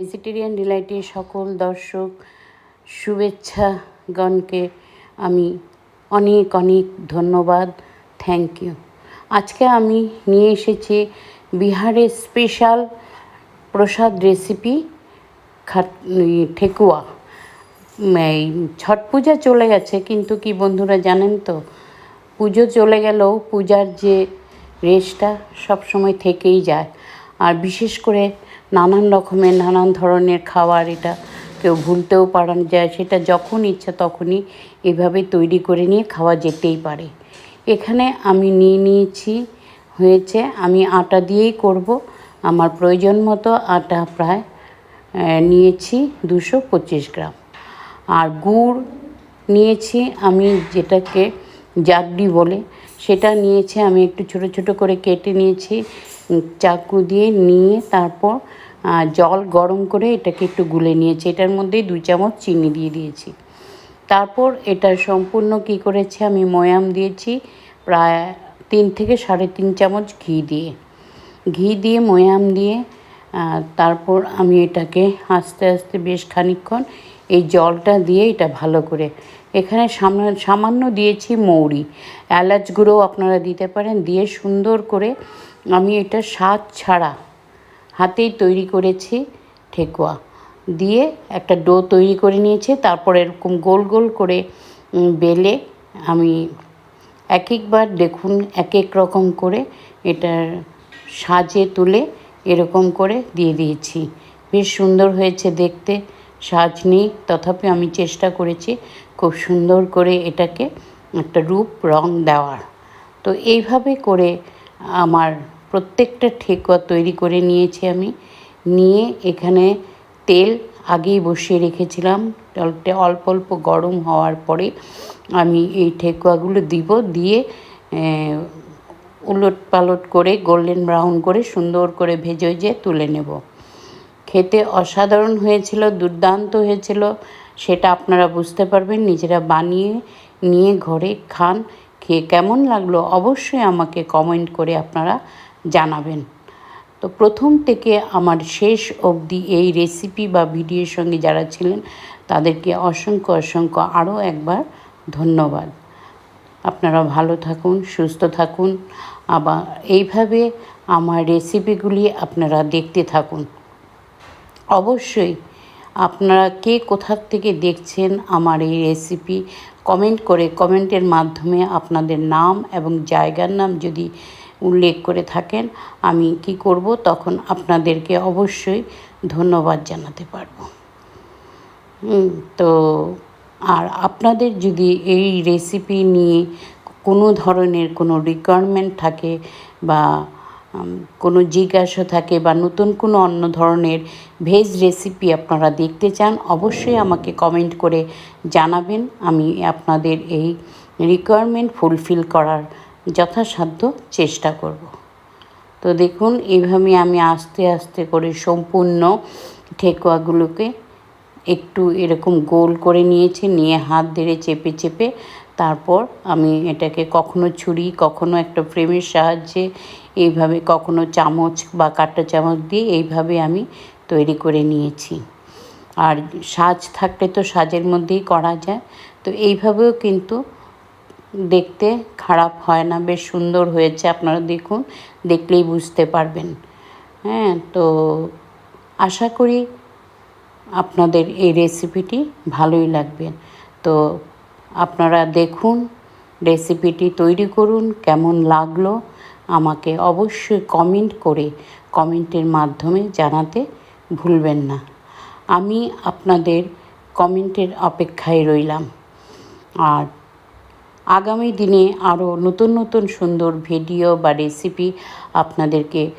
Vegetarian ডিলাইটে সকল দর্শক শুভেচ্ছাগণকে আমি অনেক অনেক ধন্যবাদ। থ্যাংক ইউ আজকে আমি নিয়ে এসেছি বিহারের স্পেশাল প্রসাদ রেসিপি ঠেকুয়া। এই ছট পূজা চলে গেছে, কিন্তু কি বন্ধুরা জানেন তো, পুজো চলে গেলেও পূজার যে রেসটা সবসময় থেকেই যায়। আর বিশেষ করে নানান রকমের, নানান ধরনের খাবার এটা কেউ ভুলতেও পারানো যায় সেটা যখন ইচ্ছা তখনই এভাবে তৈরি করে নিয়ে খাওয়া যেতেই পারে। এখানে আমি নিয়ে নিয়েছি, হয়েছে আমি আটা দিয়েই করব। আমার প্রয়োজন মতো আটা প্রায় নিয়েছি দুশো পঁচিশ গ্রাম। আর গুড় নিয়েছি আমি যেটাকে জাগডি বলে, সেটা নিয়েছি আমি একটু ছোট ছোট করে কেটে নিয়েছি। চাকু দিয়ে নিয়ে তারপর জল গরম করে এটাকে একটু গুলে নিয়েছি। এটার মধ্যেই দুই চামচ চিনি দিয়ে দিয়েছি। তারপর এটা সম্পূর্ণ কি করেছে আমি, ময়াম দিয়েছি প্রায় তিন থেকে সাড়ে তিন চামচ ঘি দিয়ে। ঘি দিয়ে, ময়াম দিয়ে তারপর আমি এটাকে আস্তে আস্তে বেশ খানিকক্ষণ এই জলটা দিয়ে এটা ভালো করে এখানে সামা- সামান্য দিয়েছি মৌরি। এলাচ গুঁড়ো আপনারা দিতে পারেন। দিয়ে সুন্দর করে আমি এটা স্বাদ ছাড়া হাতেই তৈরি করেছি ঠেকুয়া। দিয়ে একটা ডো তৈরি করে নিয়েছি, তারপর এরকম গোল গোল করে বেলে আমি এক একবার দেখুন এক এক রকম করে এটার সাজে তুলে এরকম করে দিয়ে দিয়েছি। বেশ সুন্দর হয়েছে দেখতে, সাজ নেই, তথাপি আমি চেষ্টা করেছি খুব সুন্দর করে এটাকে একটা রূপ রং দেওয়ার। তো এইভাবে করে আমার প্রত্যেকটা ঠেকুয়া তৈরি করে নিয়েছি আমি। নিয়ে এখানে তেল আগেই বসিয়ে রেখেছিলাম। অল্প অল্প গরম হওয়ার পরে আমি এই ঠেকুয়াগুলো দিব, দিয়ে উলট পালট করে, গোল্ডেন ব্রাউন করে সুন্দর করে ভেজে ভেজে তুলে নেব। খেতে অসাধারণ হয়েছিল, দুর্দান্ত হয়েছিল, সেটা আপনারা বুঝতে পারবেন। নিজেরা বানিয়ে, নিয়ে ঘরে খান। খেয়ে কেমন লাগল অবশ্যই আমাকে কমেন্ট করে আপনারা জানাবেন। তো প্রথম থেকে আমার শেষ অবধি এই রেসিপি বা ভিডিওর সঙ্গে যারা ছিলেন, তাদেরকে অসংখ্য অসংখ্য আরও একবার ধন্যবাদ। আপনারা ভালো থাকুন, সুস্থ থাকুন, আবার এইভাবে আমার রেসিপিগুলি আপনারা দেখতে থাকুন। অবশ্যই আপনারা কে কোথার থেকে দেখছেন আমার এই রেসিপি কমেন্ট করে কমেন্টের মাধ্যমে আপনাদের নাম এবং জায়গার নাম যদি উল্লেখ করে থাকেন, আমি কি করব? তখন আপনাদেরকে অবশ্যই ধন্যবাদ জানাতে পারব। তো আর আপনাদের যদি এই রেসিপি নিয়ে কোনো ধরনের কোনো রিকোয়ারমেন্ট থাকে বা কোনো জিজ্ঞাসা থাকে বা নতুন কোনো অন্য ধরনের ভেজ রেসিপি আপনারা দেখতে চান, অবশ্যই আমাকে কমেন্ট করে জানাবেন। আমি আপনাদের এই রিকোয়ারমেন্ট ফুলফিল করার যথাসাধ্য চেষ্টা করব। তো দেখুন এইভাবে আমি আস্তে আস্তে করে সম্পূর্ণ ঠেকুয়াগুলোকে একটু এরকম গোল করে নিয়েছি, নিয়ে হাত ধরে চেপে চেপে তারপর আমি এটাকে কখনো ছুরি, কখনো একটা ফ্রেমের সাহায্যে, এইভাবে কখনো চামচ বা কাঁটা চামচ দিয়ে এইভাবে আমি তৈরি করে নিয়েছি। আর সাজ থাকলে তো সাজের মধ্যেই করা যায়। তো এইভাবেও কিন্তু দেখতে খারাপ হয় না, বেশ সুন্দর হয়েছে আপনারা দেখুন, দেখলেই বুঝতে পারবেন। হ্যাঁ তো আশা করি আপনাদের এই রেসিপিটি ভালোই লাগবে। তো আপনারা দেখুন রেসিপিটি তৈরি করুন, কেমন লাগল, আমাকে অবশ্যই কমেন্ট করে কমেন্টের মাধ্যমে জানাতে ভুলবেন না। আমি আপনাদের কমেন্টের অপেক্ষায় রইলাম। আর আগামী দিনে আরও নতুন নতুন সুন্দর ভিডিও বা রেসিপি আপনাদেরকে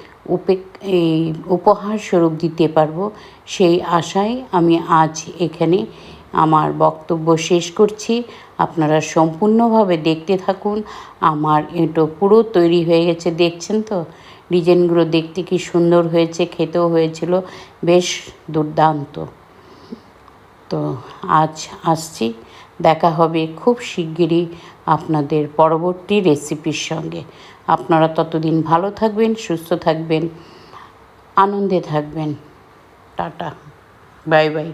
এই উপহার স্বরূপ দিতে পারব। সেই আশায় আমি আজ এখানে আমার বক্তব্য শেষ করছি। আপনারা সম্পূর্ণভাবে দেখতে থাকুন। আমার এটা পুরো তৈরি হয়ে গেছে, দেখছেন তো? ডিজাইনগুলো দেখতে কি সুন্দর হয়েছে, খেতেও হয়েছিল, বেশ দুর্দান্ত। তো আজ আসছি, দেখা হবে খুব শিগগিরই আপনাদের পরবর্তী রেসিপির সঙ্গে। আপনারা ততদিন ভালো থাকবেন সুস্থ থাকবেন আনন্দে থাকবেন। টাটা। Bye bye.